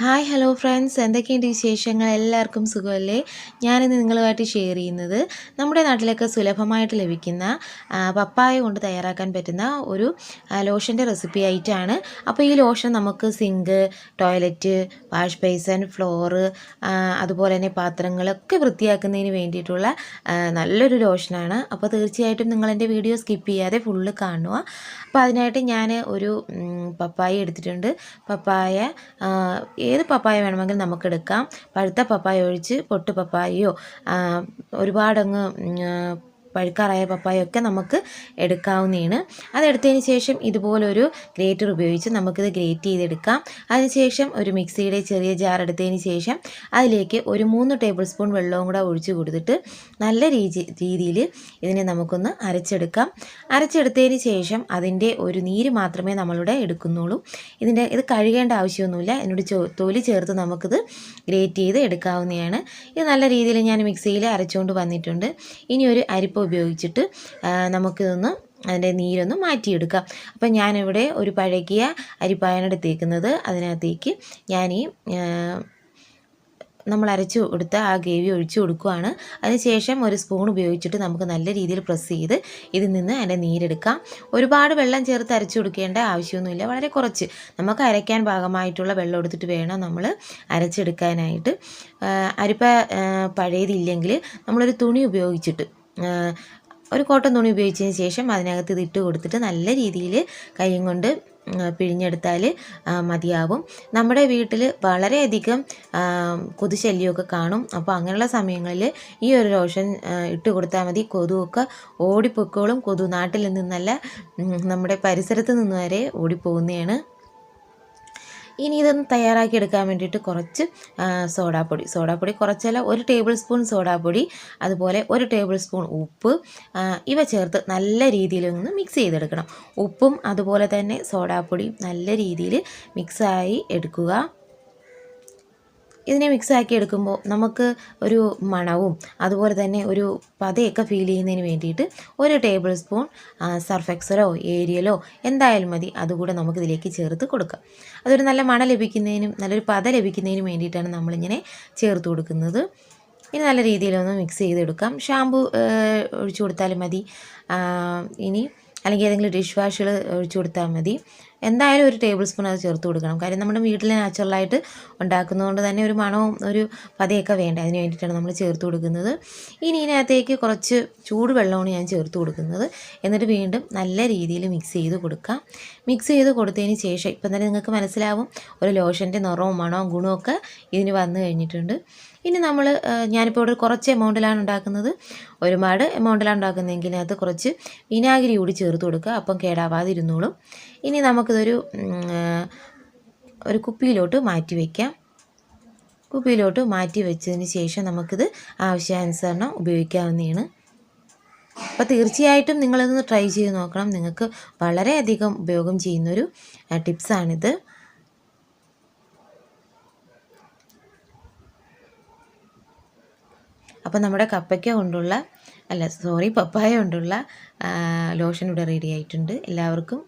Hi hello friends എന്തൊക്കെയുണ്ട് വിശേഷങ്ങൾ? എല്ലാവർക്കും സുഖമല്ലേ? ഞാനിന്ന് നിങ്ങളുമായിട്ട് ഷെയർ ചെയ്യുന്നത് നമ്മുടെ നാട്ടിലൊക്കെ സുലഭമായിട്ട് ലഭിക്കുന്ന പപ്പായ കൊണ്ട് തയ്യാറാക്കാൻ പറ്റുന്ന ഒരു ലോഷന്റെ റെസിപ്പി ആയിട്ടാണ്. അപ്പോൾ ഈ ലോഷൻ നമുക്ക് sink toilet wash basin floor അതുപോലെ തന്നെ പാത്രങ്ങളൊക്കെ വൃത്തിയാക്കുന്നതിന് വേണ്ടിയിട്ടുള്ള നല്ലൊരു ലോഷനാണ്. അപ്പോൾ തീർച്ചയായിട്ടും നിങ്ങളെന്റെ വീഡിയോ സ്കിപ്പ് ചെയ്യാതെ ഫുള്ള് കാണുക. അപ്പോൾ അതിനായിട്ട് ഞാൻ ഒരു പപ്പായ എടുത്തിട്ടുണ്ട്. പപ്പായ ഏത് പപ്പായ വേണമെങ്കിലും നമുക്കെടുക്കാം പഴുത്ത പപ്പായ ഒഴിച്ച് പൊട്ട് പപ്പായയോ ഒരുപാടങ്ങ് പഴുക്കാറായ പപ്പായൊക്കെ നമുക്ക് എടുക്കാവുന്നതാണ്. അതെടുത്തതിന് ശേഷം ഇതുപോലൊരു ഗ്രേറ്റർ ഉപയോഗിച്ച് നമുക്കിത് ഗ്രേറ്റ് ചെയ്തെടുക്കാം. അതിനുശേഷം ഒരു മിക്സിയുടെ ചെറിയ ജാർ എടുത്തതിന് ശേഷം അതിലേക്ക് ഒരു മൂന്ന് ടേബിൾ സ്പൂൺ വെള്ളവും കൂടെ ഒഴിച്ച് കൊടുത്തിട്ട് നല്ല രീതി രീതിയിൽ ഇതിനെ നമുക്കൊന്ന് അരച്ചെടുക്കാം. അരച്ചെടുത്തതിന് ശേഷം അതിന്റെ ഒരു നീര് മാത്രമേ നമ്മളിവിടെ എടുക്കുന്നുള്ളൂ. ഇതിന്റെ ഇത് കഴുകേണ്ട ആവശ്യമൊന്നുമില്ല. എന്നോട് തൊലി ചേർത്ത് നമുക്കിത് ഗ്രേറ്റ് ചെയ്ത് എടുക്കാവുന്നതാണ്. ഇത് നല്ല രീതിയിൽ ഞാൻ മിക്സിയിൽ അരച്ചുകൊണ്ട് വന്നിട്ടുണ്ട്. ഇനി ഒരു അരിപ്പ ഉപയോഗിച്ചിട്ട് നമുക്കിതൊന്ന് അതിന്റെ നീരൊന്ന് മാറ്റിയെടുക്കാം. അപ്പം ഞാനിവിടെ ഒരു പഴകിയ അരിപ്പായാണ് എടുത്തേക്കുന്നത്. അതിനകത്തേക്ക് ഞാൻ ഈ നമ്മൾ അരച്ച് കൊടുത്ത ആ ഗ്രേവി ഒഴിച്ചു കൊടുക്കുകയാണ് അതിനുശേഷം ഒരു സ്പൂൺ ഉപയോഗിച്ചിട്ട് നമുക്ക് നല്ല രീതിയിൽ പ്രസ് ചെയ്ത് ഇതിൽ നിന്ന് അതിന്റെ നീരെടുക്കാം. ഒരുപാട് വെള്ളം ചേർത്ത് അരച്ചു കൊടുക്കേണ്ട ആവശ്യമൊന്നുമില്ല. വളരെ കുറച്ച്. നമുക്ക് അരയ്ക്കാൻ ഭാഗമായിട്ടുള്ള വെള്ളം എടുത്തിട്ട് വേണം നമ്മൾ അരച്ചെടുക്കാനായിട്ട്. അരിപ്പ പഴയതില്ലെങ്കിൽ നമ്മളൊരു തുണി ഉപയോഗിച്ചിട്ട് ഒരു കോട്ടൺ തുണി ഉപയോഗിച്ചതിന് ശേഷം അതിനകത്ത് ഇത് ഇട്ട് കൊടുത്തിട്ട് നല്ല രീതിയിൽ കൈയും കൊണ്ട് പിഴിഞ്ഞെടുത്താൽ മതിയാകും നമ്മുടെ വീട്ടിൽ വളരെയധികം കൊതുശല്യമൊക്കെ കാണും. അപ്പോൾ അങ്ങനെയുള്ള സമയങ്ങളിൽ ഈ ഒരു ലോഷൻ ഇട്ട് കൊടുത്താൽ മതി. കൊതുവൊക്കെ ഓടിപ്പൊക്കോളും കൊതു നാട്ടിൽ നിന്നല്ല നമ്മുടെ പരിസരത്ത് നിന്ന് വരെ ഓടിപ്പോകുന്നതാണ്. ഇനി ഇതൊന്ന് തയ്യാറാക്കി എടുക്കാൻ വേണ്ടിയിട്ട് കുറച്ച് സോഡാപ്പൊടി. സോഡാപ്പൊടി കുറച്ചല്ല ഒരു ടേബിൾ സ്പൂൺ സോഡാപ്പൊടി അതുപോലെ ഒരു ടേബിൾ സ്പൂൺ ഉപ്പ് ഇവ ചേർത്ത് നല്ല രീതിയിൽ ഒന്ന് മിക്സ് ചെയ്തെടുക്കണം. ഉപ്പും അതുപോലെ തന്നെ സോഡാപ്പൊടിയും നല്ല രീതിയിൽ മിക്സായി എടുക്കുക. ഇതിനെ മിക്സ് ആക്കി എടുക്കുമ്പോൾ നമുക്ക് ഒരു മണവും അതുപോലെ തന്നെ ഒരു പതയൊക്കെ ഫീൽ ചെയ്യുന്നതിന് വേണ്ടിയിട്ട് ഒരു ടേബിൾ സ്പൂൺ സർഫ് എക്സലോ ഏരിയലോ എന്തായാലും മതി. അതുകൂടെ നമുക്കിതിലേക്ക് ചേർത്ത് കൊടുക്കാം. അതൊരു നല്ല മണ ലഭിക്കുന്നതിനും നല്ലൊരു പത ലഭിക്കുന്നതിനും വേണ്ടിയിട്ടാണ് നമ്മളിങ്ങനെ ചേർത്ത് കൊടുക്കുന്നത്. ഇനി നല്ല രീതിയിലൊന്ന് മിക്സ് ചെയ്തെടുക്കാം. ഷാമ്പു ഒഴിച്ചു കൊടുത്താലും മതി. ഇനി അല്ലെങ്കിൽ ഏതെങ്കിലും ഡിഷ് വാഷുകൾ ഒഴിച്ചു കൊടുത്താൽ മതി. എന്തായാലും ഒരു ടേബിൾ സ്പൂൺ അത് ചേർത്ത് കൊടുക്കണം. കാര്യം നമ്മുടെ വീട്ടിൽ നാച്ചുറലായിട്ട് ഉണ്ടാക്കുന്നതുകൊണ്ട് തന്നെ ഒരു മണവും ഒരു പതയൊക്കെ വേണ്ട. അതിന് വേണ്ടിയിട്ടാണ് നമ്മൾ ചേർത്ത് കൊടുക്കുന്നത്. ഇനി ഇതിനകത്തേക്ക് കുറച്ച് ചൂട് വെള്ളമാണ് ഞാൻ ചേർത്ത് കൊടുക്കുന്നത്. എന്നിട്ട് വീണ്ടും നല്ല രീതിയിൽ മിക്സ് ചെയ്ത് കൊടുക്കാം. മിക്സ് ചെയ്ത് കൊടുത്തതിന് ശേഷം ഇപ്പം തന്നെ നിങ്ങൾക്ക് മനസ്സിലാവും ഒരു ലോഷന്റെ നിറവും മണവും ഗുണമൊക്കെ ഇതിന് വന്നു കഴിഞ്ഞിട്ടുണ്ട്. ഇനി നമ്മൾ ഞാനിപ്പോൾ ഇവിടെ കുറച്ച് എമൗണ്ടിലാണ് ഉണ്ടാക്കുന്നത്. ഒരുപാട് എമൗണ്ടിലാണ് ഉണ്ടാക്കുന്നതെങ്കിൽ അതിനകത്ത് കുറച്ച് വിനാഗിരി കൂടി ചേർത്ത് കൊടുക്കുക. അപ്പം കേടാവാതിരുന്നോളും. ഇനി നമുക്കിതൊരു ഒരു കുപ്പിയിലോട്ട് മാറ്റി വയ്ക്കാം കുപ്പിയിലോട്ട് മാറ്റി വെച്ചതിന് ശേഷം നമുക്കിത് ആവശ്യാനുസരണം ഉപയോഗിക്കാവുന്നതാണ്. അപ്പോൾ തീർച്ചയായിട്ടും നിങ്ങളിതൊന്ന് ട്രൈ ചെയ്ത് നോക്കണം. നിങ്ങൾക്ക് വളരെയധികം ഉപയോഗം ചെയ്യുന്നൊരു ടിപ്സാണിത്. അപ്പോൾ നമ്മുടെ കപ്പയ്ക്ക കൊണ്ടുള്ള അല്ല സോറി പപ്പായ കൊണ്ടുള്ള ലോഷൻ ഇവിടെ റെഡി ആയിട്ടുണ്ട്. എല്ലാവർക്കും